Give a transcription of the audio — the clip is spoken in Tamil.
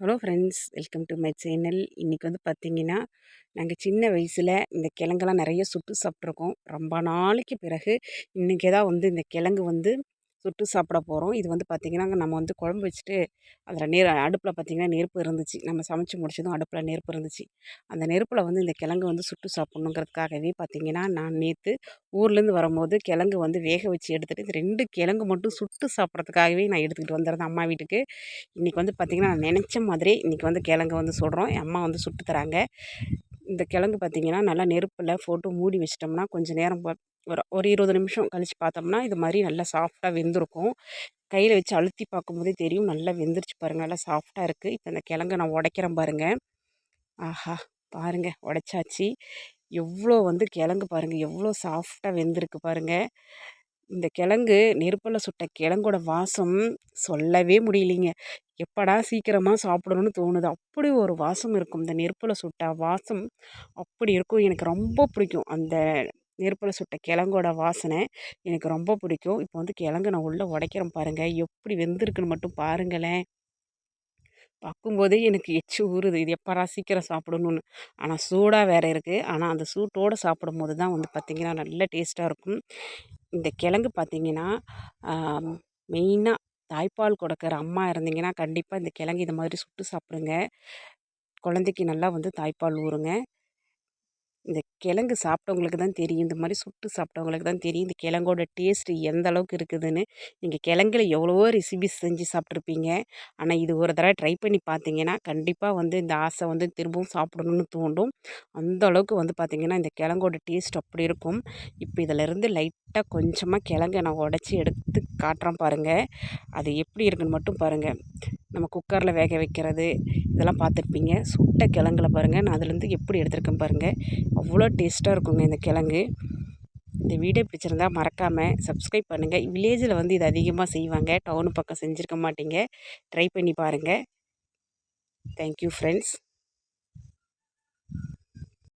Hello friends welcome to my channel. இன்றைக்கி வந்து பார்த்திங்கன்னா நாங்கள் சின்ன வயசில் இந்த கிழங்கெல்லாம் நிறைய சுட்டு சாப்பிட்ருக்கோம் ரொம்ப நாளைக்கு பிறகு இன்றைக்கி தான் வந்து இந்த கிழங்கு வந்து சுட்டு சாப்பிட போகிறோம் இது வந்து பார்த்திங்கன்னா நம்ம வந்து குழம்பு வச்சுட்டு அதில் நெரு அடுப்பில் பார்த்திங்கன்னா நெருப்பு இருந்துச்சு. நம்ம சமைச்சு முடிச்சதும் அடுப்பில் நெருப்பு இருந்துச்சு. அந்த நெருப்பில் வந்து இந்த கிழங்கு வந்து சுட்டு சாப்பிட்ணுங்கிறதுக்காகவே பார்த்திங்கன்னா நான் நேற்று ஊர்லேருந்து வரும்போது கிழங்கு வந்து வேக வச்சு எடுத்துகிட்டு இந்த ரெண்டு கிழங்கு மட்டும் சுட்டு சாப்பிட்றதுக்காகவே நான் எடுத்துக்கிட்டு வந்துடுறேன் அம்மா வீட்டுக்கு. இன்றைக்கி வந்து பார்த்திங்கன்னா நான் நினச்ச மாதிரி இன்றைக்கி வந்து கிழங்கு வந்து சுடுறோம். என் அம்மா வந்து சுட்டு தராங்க. இந்த கிழங்கு பார்த்திங்கன்னா நல்லா நெருப்பில் போட்டு மூடி வச்சிட்டோம்னா கொஞ்சம் நேரம் ஒரு ஒரு இருபது நிமிஷம் கழித்து பார்த்தோம்னா இது மாதிரி நல்லா சாஃப்டாக வெந்திருக்கும். கையில் வச்சு அழுத்தி பார்க்கும்போதே தெரியும் நல்லா வெந்துருச்சு பாருங்கள் நல்லா சாஃப்டாக இருக்குது இப்போ இந்த கிழங்கு நான் உடைக்கிறேன் பாருங்கள் ஆஹா பாருங்கள் உடைச்சாச்சு. எவ்வளோ வந்து கிழங்கு பாருங்கள் எவ்வளோ சாஃப்டாக வெந்திருக்கு பாருங்கள் இந்த கிழங்கு நெருப்பில் சுட்ட கிழங்கோட வாசம் சொல்லவே முடியலைங்க. எப்படா சீக்கிரமாக சாப்பிடணும்னு தோணுது. அப்படி ஒரு வாசம் இருக்கும். இந்த நெருப்பில் சுட்ட வாசம் அப்படி இருக்கும். எனக்கு ரொம்ப பிடிக்கும். அந்த நெருப்பில் சுட்ட கிழங்கோட வாசனை எனக்கு ரொம்ப பிடிக்கும். இப்போ வந்து கிழங்கு நான் உள்ளே உடைக்கிறேன் பாருங்கள் எப்படி வெந்திருக்குன்னு மட்டும் பாருங்களேன். பார்க்கும்போதே எனக்கு எச்சு ஊறுது. இது எப்படா சீக்கிரம் சாப்பிடணுன்னு ஆனால் சூடாக வேறு இருக்குது ஆனால் அந்த சூட்டோடு சாப்பிடும்போது தான் வந்து பார்த்திங்கன்னா நல்ல டேஸ்ட்டாக இருக்கும். இந்த கிழங்கு பார்த்திங்கன்னா மெயினாக தாய்ப்பால் கொடுக்குற அம்மா இருந்தீங்கன்னா கண்டிப்பாக இந்த கிழங்கு இது மாதிரி சுட்டு சாப்பிடுங்க. குழந்தைக்கு நல்லா வந்து தாய்ப்பால் ஊறுங்க. இந்த கிழங்கு சாப்பிட்டவங்களுக்கு தான் தெரியும். இந்த மாதிரி சுட்டு சாப்பிட்டவங்களுக்கு தான் தெரியும். இந்த கிழங்கோட டேஸ்ட்டு எந்த அளவுக்கு இருக்குதுன்னு. நீங்கள் கிழங்குல எவ்வளவோ ரெசிபிஸ் செஞ்சு சாப்பிட்ருப்பீங்க ஆனால் இது ஒரு தடவை ட்ரை பண்ணி பார்த்தீங்கன்னா கண்டிப்பாக வந்து இந்த ஆசை வந்து திரும்பவும் சாப்பிடணுன்னு தூண்டும் அந்த அளவுக்கு வந்து பார்த்திங்கன்னா இந்த கிழங்கோட டேஸ்ட் அப்படி இருக்கும். இப்போ இதிலேருந்து லைட்டாக கொஞ்சமாக கிழங்கை நான் உடச்சி எடுத்து காட்டுறேன் பாருங்கள் அது எப்படி இருக்குன்னு மட்டும் பாருங்கள் நம்ம குக்கரில் வேக வைக்கிறது இதெல்லாம் பார்த்துருப்பீங்க. சுட்ட கிழங்குல பாருங்கள் நான் அதுலேருந்து எப்படி எடுத்திருக்கேன் பாருங்கள் அவ்வளோ டேஸ்ட்டாக இருக்குங்க இந்த கிழங்கு. இந்த வீடியோ பிடிச்சிருந்தா மறக்காமல் சப்ஸ்கிரைப் பண்ணுங்கள் வில்லேஜில் வந்து இது அதிகமாக செய்வாங்க. டவுனு பக்கம் செஞ்சுருக்க மாட்டீங்க. ட்ரை பண்ணி பாருங்கள் தேங்க்யூ ஃப்ரெண்ட்ஸ்